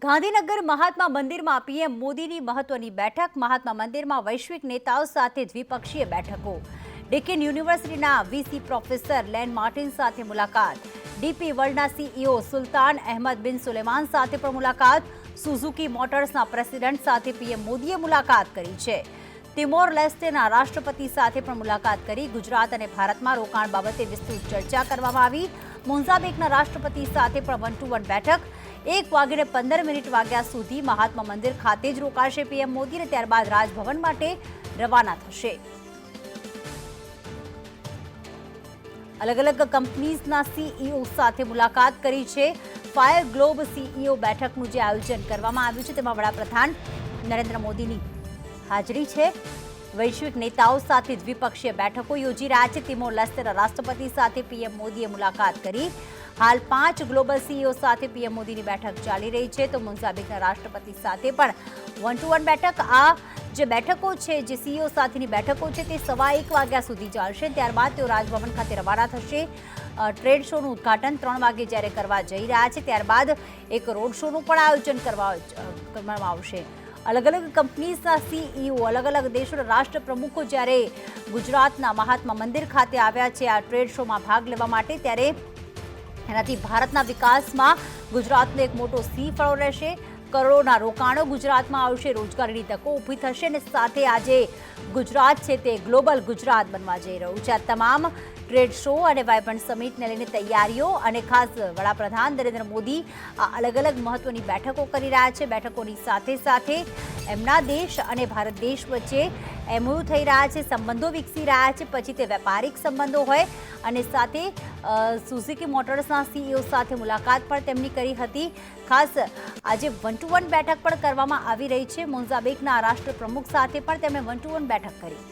ગાંધીનગર મહાત્મા મંદિરમાં પીએમ મોદીની મહત્વની બેઠક. મહાત્મા મંદિરમાં વૈશ્વિક નેતાઓ સાથે દ્વિપક્ષીય બેઠકો. ડેકન યુનિવર્સિટીના વીસી પ્રોફેસર લેન માર્ટિન સાથે મુલાકાત. DP વર્લ્ડના CEO Sultan Ahmed bin Suleman સાથે પણ મુલાકાત. સુઝુકી મોટર્સના પ્રેસિડેન્ટ સાથે પીએમ મોદીએ મુલાકાત કરી છે. તિમોર લેસ્ટેના રાષ્ટ્રપતિ સાથે પણ મુલાકાત કરી. ગુજરાત અને ભારતમાં રોકાણ બાબતે વિસ્તૃત ચર્ચા કરવામાં આવી. મોન્ઝાબેકના રાષ્ટ્રપતિ સાથે પણ વન ટુ વન બેઠક. એક વાગીને પંદર મિનિટ વાગ્યા સુધી મહાત્મા મંદિર ખાતે જ રોકાશે પીએમ મોદી અને ત્યારબાદ રાજભવન માટે રવાના થશે. અલગ અલગ કંપનીઝના સીઈઓ સાથે મુલાકાત કરી છે. ફાયર ગ્લોબ સીઈઓ બેઠકનું જે આયોજન કરવામાં આવ્યું છે, તેમાં વડાપ્રધાન નરેન્દ્ર મોદીની હાજરી છે. વૈશ્વિક નેતાઓ સાથે દ્વિપક્ષીય બેઠકો યોજી રહ્યા છે. તિમોર લેસ્ટેના રાષ્ટ્રપતિ સાથે પીએમ મોદીએ મુલાકાત કરી. હાલ પાંચ ગ્લોબલ સીઈઓ સાથે પીએમ મોદીની બેઠક ચાલી રહી છે. તો મોઝાબિકના રાષ્ટ્રપતિ સાથે પણ વન ટુ વન બેઠક. આ જે બેઠકો છે, જે સીઈઓ સાથેની બેઠકો છે, તે સવા એક વાગ્યા સુધી ચાલશે. ત્યારબાદ તેઓ રાજભવન ખાતે રવાના થશે. ટ્રેડ શોનું ઉદ્ઘાટન ત્રણ વાગે જ્યારે કરવા જઈ રહ્યા છે. ત્યારબાદ એક રોડ શોનું પણ આયોજન કરવા કરવામાં આવશે. અલગ અલગ કંપનીઝના સીઈઓ અલગ અલગ દેશોના રાષ્ટ્ર પ્રમુખો જ્યારે ગુજરાતના મહાત્મા મંદિર ખાતે આવ્યા છે, આ ટ્રેડ શોમાં ભાગ લેવા માટે, ત્યારે એનાથી ભારતના વિકાસમાં ગુજરાતનો એક મોટો સિંહ ફળો રહેશે. કરોડોના રોકાણો ગુજરાતમાં આવશે. રોજગારીની તકો ઊભી થશે અને સાથે આજે ગુજરાત છે તે ગ્લોબલ ગુજરાત બનવા જઈ રહ્યું છે. આ તમામ ટ્રેડ શો અને વાયબ્રન્ટ સમિટને લઈને તૈયારીઓ અને ખાસ વડાપ્રધાન નરેન્દ્ર મોદી આ અલગ અલગ મહત્વની બેઠકો કરી રહ્યા છે. બેઠકોની સાથે સાથે એમના દેશ અને ભારત દેશ વચ્ચે એમઓયુ થઈ રહ્યા છે, સંબંધો વિકસી રહ્યા છે, પછી તે વેપારિક સંબંધો હોય અને સાથે સુઝુકી મોટર્સના સીઈઓ સાથે મુલાકાત પણ તેમની કરી હતી. ખાસ, આજે વન ટુ વન બેઠક પણ કરવામાં આવી રહી છે. મોઝાબેકના રાષ્ટ્ર પ્રમુખ સાથે પણ તેમણે વન ટુ વન બેઠક કરી.